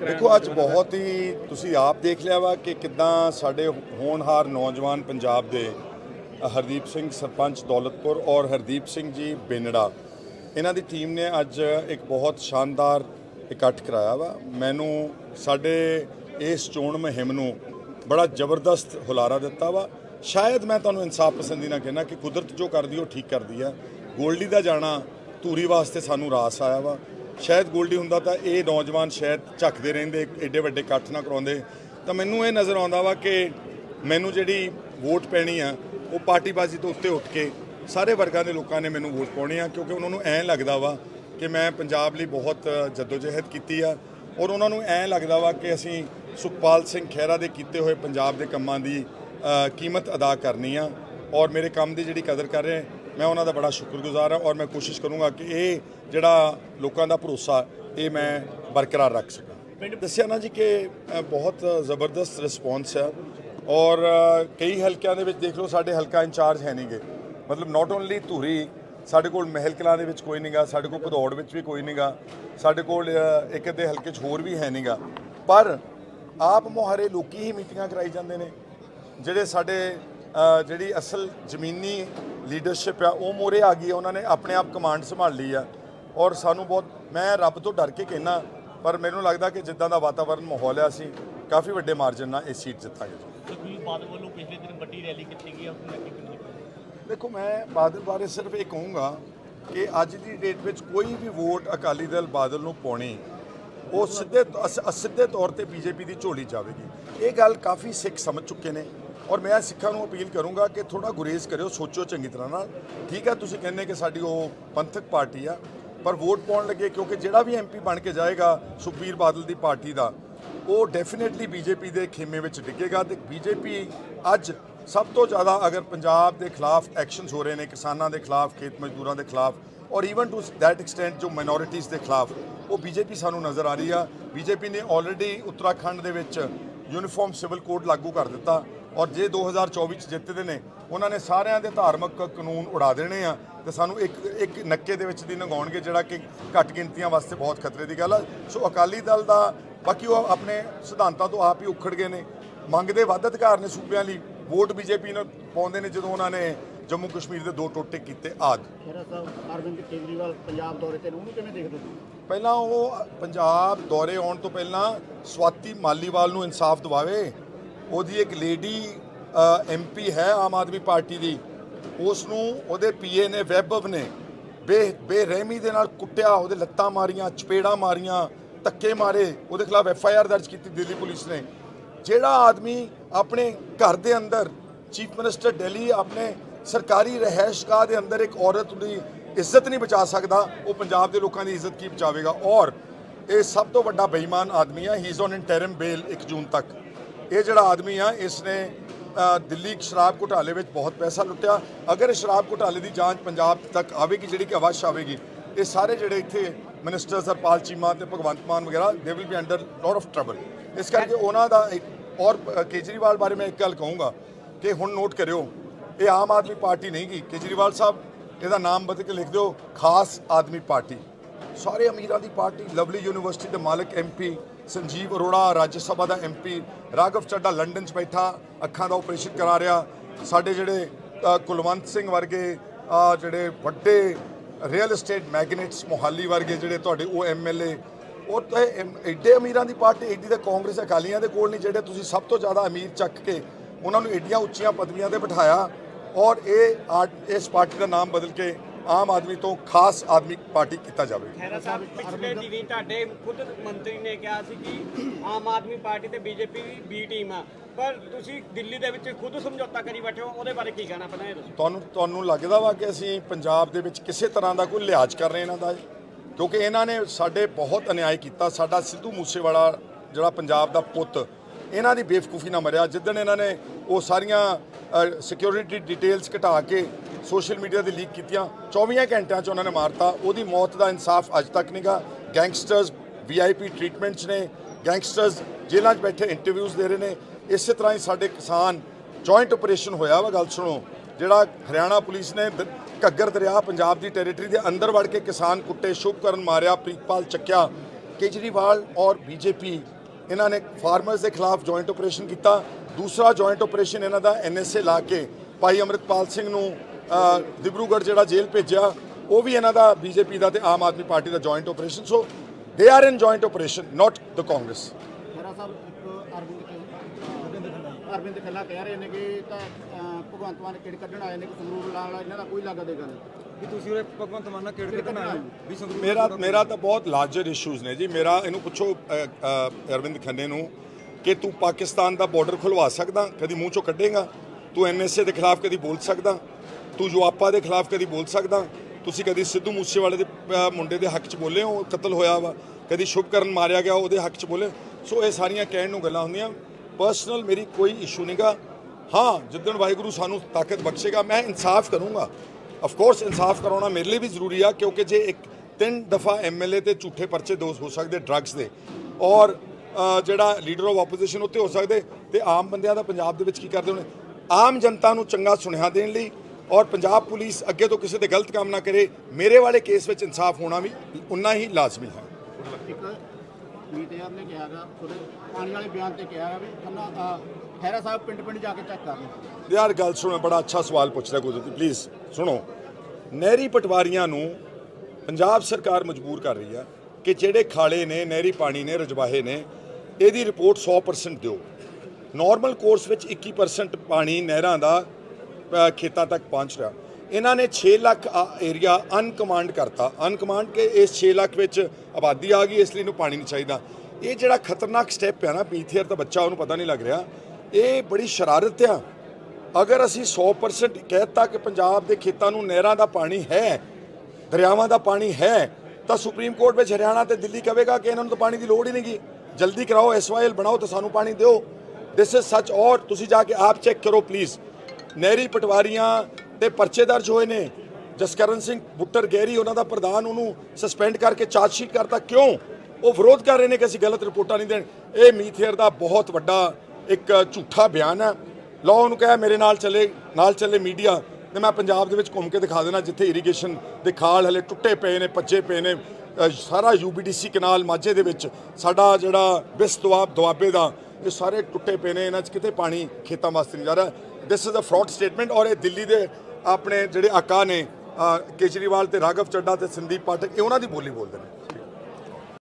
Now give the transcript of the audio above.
ਦੇਖੋ, ਅੱਜ ਬਹੁਤ ਹੀ ਤੁਸੀਂ ਆਪ ਦੇਖ ਲਿਆ ਵਾ ਕਿ ਕਿੱਦਾਂ ਸਾਡੇ ਹੋਣਹਾਰ ਨੌਜਵਾਨ ਪੰਜਾਬ ਦੇ ਹਰਦੀਪ ਸਿੰਘ ਸਰਪੰਚ ਦੌਲਤਪੁਰ ਔਰ ਹਰਦੀਪ ਸਿੰਘ ਜੀ ਬੇਨੜਾ। ਇਹਨਾਂ ਦੀ ਟੀਮ ਨੇ ਅੱਜ ਇੱਕ ਬਹੁਤ ਸ਼ਾਨਦਾਰ ਇਕੱਠ ਕਰਾਇਆ ਵਾ। ਮੈਨੂੰ ਸਾਡੇ ਇਸ ਚੋਣ ਮੁਹਿੰਮ ਨੂੰ ਬੜਾ ਜ਼ਬਰਦਸਤ ਹੁਲਾਰਾ ਦਿੱਤਾ ਵਾ। ਸ਼ਾਇਦ ਮੈਂ ਤੁਹਾਨੂੰ ਇਨਸਾਫ ਪਸੰਦੀ ਨਾ ਕਹਿਣਾ ਕਿ ਕੁਦਰਤ ਜੋ ਕਰਦੀ, ਉਹ ਠੀਕ ਕਰਦੀ ਆ। ਗੋਲਡੀ ਦਾ ਜਾਣਾ ਧੂਰੀ ਵਾਸਤੇ ਸਾਨੂੰ ਰਾਸ ਆਇਆ ਵਾ। ਸ਼ਾਇਦ ਗੋਲਡੀ ਹੁੰਦਾ ਤਾਂ ਇਹ ਨੌਜਵਾਨ ਸ਼ਾਇਦ ਝੱਕਦੇ ਰਹਿੰਦੇ ਐਡੇ ਵੱਡੇ ਇਕੱਠ ਨਾ ਕਰਾਉਂਦੇ। ਤਾਂ ਮੈਨੂੰ ਇਹ ਨਜ਼ਰ ਆਉਂਦਾ ਵਾ ਕਿ ਮੈਨੂੰ ਜਿਹੜੀ ਵੋਟ ਪੈਣੀ ਆ, ਉਹ ਪਾਰਟੀਬਾਜ਼ੀ ਤੋਂ ਉੱਤੇ ਉੱਠ ਕੇ ਸਾਰੇ ਵਰਗਾਂ ਦੇ ਲੋਕਾਂ ਨੇ ਮੈਨੂੰ ਵੋਟ ਪਾਉਣੀ ਆ, ਕਿਉਂਕਿ ਉਹਨਾਂ ਨੂੰ ਐਂ ਲੱਗਦਾ ਵਾ ਕਿ ਮੈਂ ਪੰਜਾਬ ਲਈ ਬਹੁਤ ਜਦੋਜਹਿਦ ਕੀਤੀ ਆ। ਔਰ ਉਹਨਾਂ ਨੂੰ ਐਂ ਲੱਗਦਾ ਵਾ ਕਿ ਅਸੀਂ ਸੁਖਪਾਲ ਸਿੰਘ ਖਹਿਰਾ ਦੇ ਕੀਤੇ ਹੋਏ ਪੰਜਾਬ ਦੇ ਕੰਮਾਂ ਦੀ ਕੀਮਤ ਅਦਾ ਕਰਨੀ ਆ ਔਰ ਮੇਰੇ ਕੰਮ ਦੀ ਜਿਹੜੀ ਕਦਰ ਕਰ ਰਹੇ ਮੈਂ ਉਹਨਾਂ ਦਾ ਬੜਾ ਸ਼ੁਕਰਗੁਜ਼ਾਰ ਹਾਂ ਔਰ ਮੈਂ ਕੋਸ਼ਿਸ਼ ਕਰੂੰਗਾ ਕਿ ਇਹ ਜਿਹੜਾ ਲੋਕਾਂ ਦਾ ਭਰੋਸਾ ਇਹ ਮੈਂ ਬਰਕਰਾਰ ਰੱਖ ਸਕਾਂ। ਦੱਸਿਆ ਨਾ ਜੀ ਕਿ ਬਹੁਤ ਜ਼ਬਰਦਸਤ ਰਿਸਪੌਂਸ ਹੈ ਔਰ ਕਈ ਹਲਕਿਆਂ ਦੇ ਵਿੱਚ ਦੇਖ ਲਓ ਸਾਡੇ ਹਲਕਾ ਇੰਚਾਰਜ ਹੈ ਨਹੀਂਗੇ। ਮਤਲਬ ਨਾਟ ਓਨਲੀ ਧੂਰੀ ਸਾਡੇ ਕੋਲ ਮਹਿਲ ਕਲਾਂ ਦੇ ਵਿੱਚ ਕੋਈ ਨਹੀਂਗਾ ਸਾਡੇ ਕੋਲ ਭਦੌੜ ਵਿੱਚ ਵੀ ਕੋਈ ਨਹੀਂਗਾ ਸਾਡੇ ਕੋਲ ਇੱਕ ਅੱਧੇ ਹਲਕੇ 'ਚ ਹੋਰ ਵੀ ਹੈ ਨਹੀਂਗਾ। ਪਰ ਆਪ ਮੁਹਾਰੇ ਲੋਕੀ ਹੀ ਮੀਟਿੰਗਾਂ ਕਰਾਈ ਜਾਂਦੇ ਨੇ ਜਿਹੜੇ ਸਾਡੇ ਜਿਹੜੀ ਅਸਲ ਜ਼ਮੀਨੀ ਲੀਡਰਸ਼ਿਪ ਆ ਉਹ ਮੋਰੇ ਆ ਗਈ ਆ ਉਹਨਾਂ ਨੇ ਆਪਣੇ ਆਪ ਕਮਾਂਡ ਸੰਭਾਲ ਲਈ ਆ। ਔਰ ਸਾਨੂੰ ਬਹੁਤ ਮੈਂ ਰੱਬ ਤੋਂ ਡਰ ਕੇ ਕਹਿਣਾ ਪਰ ਮੈਨੂੰ ਲੱਗਦਾ ਕਿ ਜਿੱਦਾਂ ਦਾ ਵਾਤਾਵਰਣ ਮਾਹੌਲ ਆ ਅਸੀਂ ਕਾਫੀ ਵੱਡੇ ਮਾਰਜਨ ਨਾਲ ਇਹ ਸੀਟ ਜਿੱਤਾਂਗੇ ਜੀ। ਸੁਖਬੀਰ ਬਾਦਲ ਵੱਲੋਂ ਪਿਛਲੇ ਦਿਨ ਵੱਡੀ ਰੈਲੀ ਕੀਤੀ ਗਈ ਦੇਖੋ ਮੈਂ ਬਾਦਲ ਬਾਰੇ ਸਿਰਫ ਇਹ ਕਹੂੰਗਾ ਕਿ ਅੱਜ ਦੀ ਡੇਟ ਵਿੱਚ ਕੋਈ ਵੀ ਵੋਟ ਅਕਾਲੀ ਦਲ ਬਾਦਲ ਨੂੰ ਪਾਉਣੀ ਉਹ ਸਿੱਧੇ ਅਸ- ਸਿੱਧੇ ਤੌਰ ਤੇ ਬੀਜੇਪੀ ਦੀ ਝੋਲੀ ਜਾਵੇਗੀ। ਇਹ ਗੱਲ ਕਾਫੀ ਸਿੱਖ ਸਮਝ ਚੁੱਕੇ ਨੇ ਔਰ ਮੈਂ ਸਿੱਖਾਂ ਨੂੰ ਅਪੀਲ ਕਰੂੰਗਾ ਕਿ ਥੋੜਾ ਗੁਰੇਜ਼ ਕਰਿਓ, ਸੋਚੋ ਚੰਗੀ ਤਰ੍ਹਾਂ ਨਾਲ। ਠੀਕ ਹੈ ਤੁਸੀਂ ਕਹਿੰਦੇ ਕਿ ਸਾਡੀ ਉਹ ਪੰਥਕ ਪਾਰਟੀ ਆ, ਪਰ ਵੋਟ ਪਾਉਣ ਲੱਗੇ ਕਿਉਂਕਿ ਜਿਹੜਾ ਵੀ ਐਮਪੀ ਬਣ ਕੇ ਜਾਏਗਾ ਸੁਖਬੀਰ ਬਾਦਲ ਦੀ ਪਾਰਟੀ ਦਾ, ਉਹ ਡੈਫੀਨਿਟਲੀ ਬੀਜੇਪੀ ਦੇ ਖੇਮੇ ਵਿੱਚ ਡਿੱਗੇਗਾ ਤੇ ਬੀਜੇਪੀ ਅੱਜ ਸਭ ਤੋਂ ਜ਼ਿਆਦਾ ਅਗਰ ਪੰਜਾਬ ਦੇ ਖਿਲਾਫ ਐਕਸ਼ਨਸ ਹੋ ਰਹੇ ਨੇ, ਕਿਸਾਨਾਂ ਦੇ ਖਿਲਾਫ, ਖੇਤ ਮਜ਼ਦੂਰਾਂ ਦੇ ਖਿਲਾਫ ਔਰ ਈਵਨ ਟੂ ਦੈਟ ਐਕਸਟੈਂਟ ਜੋ ਮਾਈਨੋਰਿਟੀਜ਼ ਦੇ ਖਿਲਾਫ ਉਹ ਬੀਜੇਪੀ ਸਾਨੂੰ ਨਜ਼ਰ ਆ ਰਹੀ ਆ। ਬੀਜੇਪੀ ਨੇ ਆਲਰੇਡੀ ਉੱਤਰਾਖੰਡ ਦੇ ਵਿੱਚ ਯੂਨੀਫਾਰਮ ਸਿਵਲ ਕੋਡ ਲਾਗੂ ਕਰ ਦਿੱਤਾ ਔਰ ਜੇ 2024 ਚ ਜਿੱਤਦੇ ਨੇ, ਉਹਨਾਂ ਨੇ ਸਾਰਿਆਂ ਦੇ ਧਾਰਮਿਕ ਕਾਨੂੰਨ ਉਡਾ ਦੇਣੇ ਆ ਤੇ ਸਾਨੂੰ ਇੱਕ ਇੱਕ ਨੱਕੇ ਦੇ ਵਿੱਚ ਦੀ ਨਗਾਉਣਗੇ ਜਿਹੜਾ ਕਿ ਘੱਟ ਗਿਣਤੀਆਂ ਵਾਸਤੇ ਬਹੁਤ ਖਤਰੇ ਦੀ ਗੱਲ ਆ। ਸੋ ਅਕਾਲੀ ਦਲ ਦਾ ਬਾਕੀ ਉਹ ਆਪਣੇ ਸਿਧਾਂਤਾਂ ਤੋਂ ਆਪ ਹੀ ਉਖੜ ਗਏ ਨੇ। ਮੰਗਦੇ ਵੱਧ ਅਧਿਕਾਰ ਨੇ ਸੂਬਿਆਂ ਲਈ। ਵੋਟ ਬੀਜੇਪੀ ਨੂੰ ਪਾਉਂਦੇ ਨੇ ਜਦੋਂ ਉਹਨਾਂ ਨੇ ਜੰਮੂ ਕਸ਼ਮੀਰ ਦੇ ਦੋ ਟੋਟੇ ਕੀਤੇ ਆਦ ਖਹਿਰਾ ਸਾਹਿਬ ਅਰਵਿੰਦ ਕੇਜਰੀਵਾਲ ਪੰਜਾਬ ਦੌਰੇ ਤੇ ਨੇ ਉਹਨੂੰ ਕਿਵੇਂ ਦੇਖਦੇ ਹੋ? ਪਹਿਲਾਂ ਉਹ ਪੰਜਾਬ ਦੌਰੇ ਆਉਣ ਤੋਂ ਪਹਿਲਾਂ ਸਵਾਤੀ ਮਾਲੀਵਾਲ ਨੂੰ ਇਨਸਾਫ ਦਿਵਾਵੇ। ਉਹਦੀ ਇੱਕ ਲੇਡੀ ਐਮਪੀ ਹੈ ਆਮ ਆਦਮੀ ਪਾਰਟੀ ਦੀ। ਉਸ ਨੂੰ ਉਹਦੇ ਪੀਏ ਨੇ ਵੈਭਵ ਨੇ ਬੇ ਬੇਰਹਿਮੀ ਦੇ ਨਾਲ ਕੁੱਟਿਆ ਉਹਦੇ ਲੱਤਾਂ ਮਾਰੀਆਂ ਚਪੇੜਾਂ ਮਾਰੀਆਂ ਧੱਕੇ ਮਾਰੇ ਉਹਦੇ ਖਿਲਾਫ ਐਫ ਆਈ ਆਰ ਦਰਜ ਕੀਤੀ ਦਿੱਲੀ ਪੁਲਿਸ ਨੇ। ਜਿਹੜਾ ਆਦਮੀ ਆਪਣੇ ਘਰ ਦੇ ਅੰਦਰ ਚੀਫ ਮਿਨਿਸਟਰ ਦਿੱਲੀ ਆਪਣੇ ਸਰਕਾਰੀ ਰਹਿائشਗਾਹ ਦੇ ਅੰਦਰ ਇੱਕ ਔਰਤ ਦੀ ਇੱਜ਼ਤ ਨਹੀਂ ਬਚਾ ਸਕਦਾ, ਉਹ ਪੰਜਾਬ ਦੇ ਲੋਕਾਂ ਦੀ ਇੱਜ਼ਤ ਕੀ ਬਚਾਵੇਗਾ? ਔਰ ਇਹ ਸਭ ਤੋਂ ਵੱਡਾ ਬੇਈਮਾਨ ਆਦਮੀ ਆ he is on interim bail 1 June ਤੱਕ। ਇਹ ਜਿਹੜਾ ਆਦਮੀ ਆ ਇਸ ਨੇ ਦਿੱਲੀ ਸ਼ਰਾਬ ਘੁਟਾਲੇ ਵਿੱਚ ਬਹੁਤ ਪੈਸਾ ਲੁੱਟਿਆ। ਅਗਰ ਸ਼ਰਾਬ ਘੁਟਾਲੇ ਦੀ ਜਾਂਚ ਪੰਜਾਬ ਤੱਕ ਆਵੇਗੀ, ਜਿਹੜੀ ਕਿ ਅਵਸ਼ ਆਵੇਗੀ, ਇਹ ਸਾਰੇ ਜਿਹੜੇ ਇੱਥੇ ਮਿਨਿਸਟਰ ਸਰਪਾਲ ਚੀਮਾ ਤੇ ਭਗਵੰਤ ਮਾਨ ਵਗੈਰਾ they will be under lot of trouble ਇਸ ਕਰਕੇ ਉਹਨਾਂ ਦਾ ਇੱਕ, ਔਰ ਕੇਜਰੀਵਾਲ ਬਾਰੇ ਮੈਂ ਇੱਕ ਗੱਲ ਕਹੂੰਗਾ ਕਿ ਹੁਣ ਨੋਟ ਕਰਿਓ ਇਹ ਆਮ ਆਦਮੀ ਪਾਰਟੀ ਨਹੀਂ ਗੀ। ਕੇਜਰੀਵਾਲ ਸਾਹਿਬ, ਇਹਦਾ ਨਾਮ ਬਦਲ ਕੇ ਲਿਖ ਦਿਓ, ਖਾਸ ਆਦਮੀ ਪਾਰਟੀ। ਸਾਰੇ ਅਮੀਰਾਂ ਦੀ ਪਾਰਟੀ, ਲਵਲੀ ਯੂਨੀਵਰਸਿਟੀ ਦੇ ਮਾਲਕ ਐਮਪੀ ਸੰਜੀਵ ਅਰੋੜਾ, ਰਾਜ ਸਭਾ ਦਾ ਐਮਪੀ ਰਾਘਵ ਚੱਡਾ ਲੰਡਨ 'ਚ ਬੈਠਾ, ਅੱਖਾਂ ਦਾ ਆਪਰੇਸ਼ਨ ਕਰਾ ਰਿਹਾ। ਸਾਡੇ ਜਿਹੜੇ ਕੁਲਵੰਤ ਸਿੰਘ ਵਰਗੇ ਜਿਹੜੇ ਵੱਡੇ ਰੀਅਲ ਏਸਟੇਟ ਮੈਗਨੇਟਸ ਮੋਹਾਲੀ ਵਰਗੇ ਜਿਹੜੇ ਤੁਹਾਡੇ ਉਹ ਐਮਐਲਏ ਉਹ ਤਾਂ ਐਮ- ਐਡੇ ਅਮੀਰਾਂ ਦੀ ਪਾਰਟੀ ਐਡੀ ਤਾਂ ਕਾਂਗਰਸ ਅਕਾਲੀਆਂ ਦੇ ਕੋਲ ਨਹੀਂ, ਜਿਹੜੇ ਤੁਸੀਂ ਸਭ ਤੋਂ ਜ਼ਿਆਦਾ ਅਮੀਰ ਚੱਕ ਕੇ ਉਹਨਾਂ ਨੂੰ ਐਡੀਆਂ ਉੱਚੀਆਂ ਪਦਵੀਆਂ ਤੇ ਬਿਠਾਇਆ। ਔਰ ਇਹ ਇਸ ਪਾਰਟੀ ਦਾ ਨਾਮ ਬਦਲ ਕੇ ਆਮ ਆਦਮੀ ਤੋਂ ਖਾਸ ਆਦਮੀ ਪਾਰਟੀ ਕੀਤਾ ਜਾਵੇ। ਖੈਰਾ ਸਾਹਿਬ ਪਿਛਲੇ ਦਿਨੀ ਤੁਹਾਡੇ ਖੁਦ ਮੰਤਰੀ ਨੇ ਕਿਹਾ ਸੀ ਕਿ ਆਮ ਆਦਮੀ ਪਾਰਟੀ ਤੇ ਬੀਜੇਪੀ ਦੀ ਬੀ ਟੀਮ ਆ। ਪਰ ਤੁਸੀਂ ਦਿੱਲੀ ਦੇ ਵਿੱਚ ਖੁਦ ਸਮਝੌਤਾ ਕਰੀ ਬੈਠੇ ਹੋ ਉਹਦੇ ਬਾਰੇ ਕੀ ਕਹਿਣਾ ਪਹਿਲਾਂ ਇਹ ਦੱਸੋ। ਤੁਹਾਨੂੰ ਤੁਹਾਨੂੰ ਲੱਗਦਾ ਵਾ ਕਿ ਅਸੀਂ ਪੰਜਾਬ ਦੇ ਵਿੱਚ ਕਿਸੇ ਤਰ੍ਹਾਂ ਦਾ ਕੋਈ ਲਿਹਾਜ਼ ਕਰ ਰਹੇ ਇਹਨਾਂ ਦਾ? ਕਿਉਂਕਿ ਇਹਨਾਂ ਨੇ ਸਾਡੇ ਬਹੁਤ ਅਨਿਆਏ ਕੀਤਾ। ਸਾਡਾ ਸਿੱਧੂ ਮੂਸੇਵਾਲਾ ਜਿਹੜਾ ਪੰਜਾਬ ਦਾ ਪੁੱਤ ਇਹਨਾਂ ਦੀ ਬੇਵਕੂਫੀ ਨਾਲ ਮਰਿਆ। ਜਿੱਦਣ ਇਹਨਾਂ ਨੇ ਉਹ ਸਾਰੀਆਂ ਸਿਕਿਉਰਿਟੀ ਡਿਟੇਲਸ ਘਟਾ ਕੇ ਸੋਸ਼ਲ ਮੀਡੀਆ ਤੇ ਲੀਕ ਕੀਤੀਆਂ। 24 ਘੰਟਿਆਂ 'ਚ ਉਹਨਾਂ ਨੇ ਮਾਰਤਾ। ਉਹਦੀ ਮੌਤ ਦਾ ਇਨਸਾਫ ਅੱਜ ਤੱਕ ਨਹੀਂਗਾ ਗੈਂਗਸਟਰਸ ਵੀਆਈਪੀ ਟ੍ਰੀਟਮੈਂਟਸ ਨੇ। ਗੈਂਗਸਟਰਸ ਜੇਲ੍ਹਾਂ 'ਚ ਬੈਠੇ ਇੰਟਰਵਿਊਜ਼ ਦੇ ਰਹੇ ਨੇ। ਇਸੇ ਤਰ੍ਹਾਂ ਹੀ ਸਾਡੇ ਕਿਸਾਨ ਜੁਆਇੰਟ ਆਪਰੇਸ਼ਨ ਹੋਇਆ ਵਾ, ਗੱਲ ਸੁਣੋ। ਜਿਹੜਾ ਹਰਿਆਣਾ ਪੁਲਿਸ ਨੇ ਦ- ਘੱਗਰ ਦਰਿਆ ਪੰਜਾਬ ਦੀ ਟੈਰੀਟਰੀ ਦੇ ਅੰਦਰ ਵੜ ਕੇ ਕਿਸਾਨ ਕੁੱਟੇ, ਸ਼ੁਭਕਰਨ ਮਾਰਿਆ, ਪ੍ਰੀਤਪਾਲ ਚੱਕਿਆ। ਕੇਜਰੀਵਾਲ ਔਰ ਬੀਜੇਪੀ ਇਹਨਾਂ ਨੇ ਫਾਰਮਰਸ ਦੇ ਖਿਲਾਫ ਜੁਆਇੰਟ ਆਪਰੇਸ਼ਨ ਕੀਤਾ। ਦੂਸਰਾ ਜੁਆਇੰਟ ਆਪਰੇਸ਼ਨ ਇਹਨਾਂ ਦਾ ਐਨਐਸਏ ਲਾ ਕੇ ਭਾਈ ਅਮਰਿਤਪਾਲ ਸਿੰਘ ਨੂੰ ਅ, ਦਿਬਰੂਗੜ੍ਹ ਜਿਹੜਾ ਜੇਲ੍ਹ ਭੇਜਿਆ ਉਹ ਵੀ ਇਹਨਾਂ ਦਾ ਬੀਜੇਪੀ ਦਾ ਤੇ Aam Aadmi party the joint operation so they are in joint operation not the Congress Khaira ਸਾਹਿਬ ਇੱਕ ਅਰਵਿੰਦ ਕੇ ਅਰਵਿੰਦ ਖੰਨਾ ਕਹਿ ਰਹੇ ਨੇ ਕਿ ਤਾਂ ਅਹ, ਭਗਵੰਤ ਮਾਨ ਕਿਹੜ ਕੱਢਣ ਆਏ ਨੇ ਕਿ ਸੰਗਰੂਰ ਨਾਲ ਇਹਨਾਂ ਦਾ ਕੋਈ ਲਾਗਾ ਦੇਗਾ ਨਹੀਂ। ਵੀ ਤੁਸੀਂ ਉਰੇ ਭਗਵੰਤ ਮਾਨ ਨਾਲ ਕਿਹੜ ਕਿੱਥੇ ਆਏ ਹੋ? ਵੀ ਸੰਗਰੂਰ ਮੇਰਾ ਮੇਰਾ ਤਾਂ ਬਹੁਤ ਲਾਰਜਰ ਇਸ਼ੂਜ਼ ਨੇ ਜੀ। ਮੇਰਾ ਇਹਨੂੰ ਪੁੱਛੋ ਅਰਵਿੰਦ ਖੰਨੇ ਨੂੰ। ਕਿ ਤੂੰ ਪਾਕਿਸਤਾਨ ਦਾ ਬਾਰਡਰ ਖੁਲਵਾ ਸਕਦਾ, ਕਦੀ ਮੂੰਹ ਚੋਂ ਕੱਢੇਗਾ, ਤੂੰ ਐਨਐਸਏ ਦੇ ਖਿਲਾਫ ਕਦੀ ਬੋਲ ਸਕਦਾ, ਤੂੰ ਜੁਆਪਾ ਦੇ ਖਿਲਾਫ ਕਦੀ ਬੋਲ ਸਕਦਾ, ਤੁਸੀਂ ਕਦੀ ਸਿੱਧੂ ਮੂਸੇਵਾਲੇ ਦੇ ਮੁੰਡੇ ਦੇ ਹੱਕ 'ਚ ਬੋਲੇ ਹੋ, ਕਤਲ ਹੋਇਆ ਵਾ, ਕਦੀ ਸ਼ੁਭਕਰਨ ਮਾਰਿਆ ਗਿਆ, ਉਹਦੇ ਹੱਕ 'ਚ ਬੋਲੇ, ਸੋ ਇਹ ਸਾਰੀਆਂ ਕਹਿਣ ਨੂੰ ਗੱਲਾਂ ਹੁੰਦੀਆਂ ਪਰਸਨਲ ਮੇਰੀ ਕੋਈ ਇਸ਼ੂ ਨਹੀਂਗਾ ਹਾਂ, ਜਿੱਦਣ ਵਾਹਿਗੁਰੂ ਸਾਨੂੰ ਤਾਕਤ ਬਖਸ਼ੇਗਾ, ਮੈਂ ਇਨਸਾਫ ਕਰੂੰਗਾ। ਆਫ ਕੋਰਸ ਇਨਸਾਫ ਕਰਾਉਣਾ ਮੇਰੇ ਲਈ ਵੀ ਜ਼ਰੂਰੀ ਆ, ਕਿਉਂਕਿ ਜੇ ਇੱਕ ਤਿੰਨ ਦਫਾ ਐਮਐਲਏ ਤੇ ਝੂਠੇ ਪਰਚੇ ਦੋਸ਼ ਹੋ ਸਕਦੇ ਡਰੱਗਸ ਦੇ, ਔਰ ਜਿਹੜਾ ਲੀਡਰ ਆਫ ਆਪੋਜੀਸ਼ਨ ਉੱਤੇ ਹੋ ਸਕਦੇ ਤੇ ਆਮ ਬੰਦਿਆਂ ਦਾ ਪੰਜਾਬ ਦੇ ਵਿੱਚ ਕੀ ਕਰਦੇ ਹੋਣੇ? ਆਮ ਜਨਤਾ ਨੂੰ ਚੰਗਾ ਸੁਨੇਹਾ ਦੇਣ ਲਈ ਔਰ ਪੰਜਾਬ ਪੁਲਿਸ ਅੱਗੇ ਤੋਂ ਕਿਸੇ ਤੇ ਗਲਤ ਕੰਮ ਨਾ ਕਰੇ ਮੇਰੇ ਵਾਲੇ ਕੇਸ ਵਿੱਚ ਇਨਸਾਫ ਹੋਣਾ ਵੀ ਉਨਾ ਹੀ ਲਾਜ਼ਮੀ ਹੈ। ਯਾਰ ਨੇ ਕਿਹਾਗਾ ਉਹਦੇ ਪਾਣੀ ਵਾਲੇ ਬਿਆਨ ਤੇ ਕਿਹਾ ਵੀ ਖੰਨਾ ਅਹ, ਖਹਿਰਾ ਸਾਹਿਬ ਪਿੰਡ ਪਿੰਡ ਜਾ ਕੇ ਚੈੱਕ ਕਰਨ ਯਾਰ ਗੱਲ ਸੁਣੋ ਬੜਾ ਅੱਛਾ ਸਵਾਲ ਪੁੱਛਦਾ ਕੁਦਰਤੀ ਪਲੀਜ਼ ਸੁਣੋ। ਨਹਿਰੀ ਪਟਵਾਰੀਆਂ ਨੂੰ ਪੰਜਾਬ ਸਰਕਾਰ ਮਜਬੂਰ ਕਰ ਰਹੀ ਆ ਕਿ ਜਿਹੜੇ ਖਾਲੇ ਨੇ ਨਹਿਰੀ ਪਾਣੀ ਨੇ ਰਜਵਾਹੇ ਨੇ ਇਹਦੀ ਰਿਪੋਰਟ 100% ਦਿਓ। ਨਾਰਮਲ ਕੋਰਸ ਵਿੱਚ 21% ਪਾਣੀ ਨਹਿਰਾਂ ਦਾ ਖੇਤਾਂ ਤੱਕ ਪਹੁੰਚ ਰਿਹਾ। ਇਹਨਾਂ ਨੇ 6 ਲੱਖ ਏਰੀਆ ਅਨਕਮਾਂਡ ਕਰਤਾ। ਅਨਕਮਾਂਡ ਕੇ ਇਸ 6 ਲੱਖ ਵਿੱਚ ਆਬਾਦੀ ਆ ਗਈ, ਇਸ ਲਈ ਇਹਨੂੰ ਪਾਣੀ ਨਹੀਂ ਚਾਹੀਦਾ। ਇਹ ਜਿਹੜਾ ਖਤਰਨਾਕ ਸਟੈਪ ਹੈ ਨਾ ਪੀਥੀਅਰ ਦਾ ਬੱਚਾ ਉਹਨੂੰ ਪਤਾ ਨਹੀਂ ਲੱਗ ਰਿਹਾ। ਇਹ ਬੜੀ ਸ਼ਰਾਰਤ ਆ। ਅਗਰ ਅਸੀਂ 100% ਕਹਿਤਾ ਕਿ ਪੰਜਾਬ ਦੇ ਖੇਤਾਂ ਨੂੰ ਨਹਿਰਾਂ ਦਾ ਪਾਣੀ ਹੈ, ਦਰਿਆਵਾਂ ਦਾ ਪਾਣੀ ਹੈ, ਤਾਂ ਸੁਪਰੀਮ ਕੋਰਟ ਵਿੱਚ ਹਰਿਆਣਾ ਤੇ ਦਿੱਲੀ ਕਹੇਗਾ ਕਿ ਇਹਨਾਂ ਨੂੰ ਤਾਂ ਪਾਣੀ ਦੀ ਲੋੜ ਹੀ ਨਹੀਂਗੀ ਜਲਦੀ ਕਰਾਓ ਐਸਵਾਈਐਲ ਬਣਾਓ ਤਾਂ ਸਾਨੂੰ ਪਾਣੀ ਦਿਓ। ਦਿਸ ਇਜ਼ ਸੱਚ ਔਰ ਤੁਸੀਂ ਜਾ ਕੇ ਆਪ ਚੈੱਕ ਕਰੋ ਪਲੀਜ਼ ਨਹਿਰੀ ਪਟਵਾਰੀਆਂ ਤੇ ਪਰਚੇ ਦਰਜ ਹੋਏ ਨੇ। ਜਸਕਰਨ ਸਿੰਘ ਬੁੱਟਰ ਗਹਿਰੀ, ਉਹਨਾਂ ਦਾ ਪ੍ਰਧਾਨ ਉਹਨੂੰ ਸਸਪੈਂਡ ਕਰਕੇ ਚਾਰਜ ਸ਼ੀਟ ਕਰਤਾ। ਕਿਉਂ? ਉਹ ਵਿਰੋਧ ਕਰ ਰਹੇ ਨੇ ਕਿ ਅਸੀਂ ਗਲਤ ਰਿਪੋਰਟਾਂ ਨਹੀਂ ਦੇਣ। ਇਹ ਮੀਥੇਅਰ ਦਾ ਬਹੁਤ ਵੱਡਾ ਇੱਕ ਝੂਠਾ ਬਿਆਨ ਹੈ। ਲਓ ਉਹਨੂੰ ਕਹਿਆ ਮੇਰੇ ਨਾਲ ਚੱਲੇ ਨਾਲ ਚੱਲੇ ਮੀਡੀਆ। ਤੇ ਮੈਂ ਪੰਜਾਬ ਦੇ ਵਿੱਚ ਘੁੰਮ ਕੇ ਦਿਖਾ ਦੇਣਾ, ਜਿੱਥੇ ਇਰੀਗੇਸ਼ਨ ਦੇ ਖਾਲ ਹਲੇ ਟੁੱਟੇ ਪਏ ਨੇ, ਭੱਜੇ ਪਏ ਨੇ। ਸਾਰਾ ਯੂਬੀਡੀਸੀ ਕਨਾਲ ਮਾਝੇ ਦੇ ਵਿੱਚ ਸਾਡਾ ਜਿਹੜਾ ਬਿਸ ਦੁਆਬ ਦੁਆਬੇ ਦਾ, ਇਹ ਸਾਰੇ ਟੁੱਟੇ ਪਏ ਨੇ, ਇਹਨਾਂ 'ਚ ਕਿਤੇ ਪਾਣੀ ਖੇਤਾਂ ਵਾਸਤੇ ਨਹੀਂ ਜਾ ਰਿਹਾ। This is a fraud statement ਔਰ ਇਹ ਦਿੱਲੀ ਦੇ ਆਪਣੇ ਜਿਹੜੇ ਆਕਾ ਨੇ ਕੇਜਰੀਵਾਲ ਤੇ ਰਾਘਵ ਚੱਡਾ ਤੇ ਸੰਦੀਪ ਪਾਠਕ, ਇਹ ਉਹਨਾਂ ਦੀ ਬੋਲੀ ਬੋਲਦੇ ਨੇ।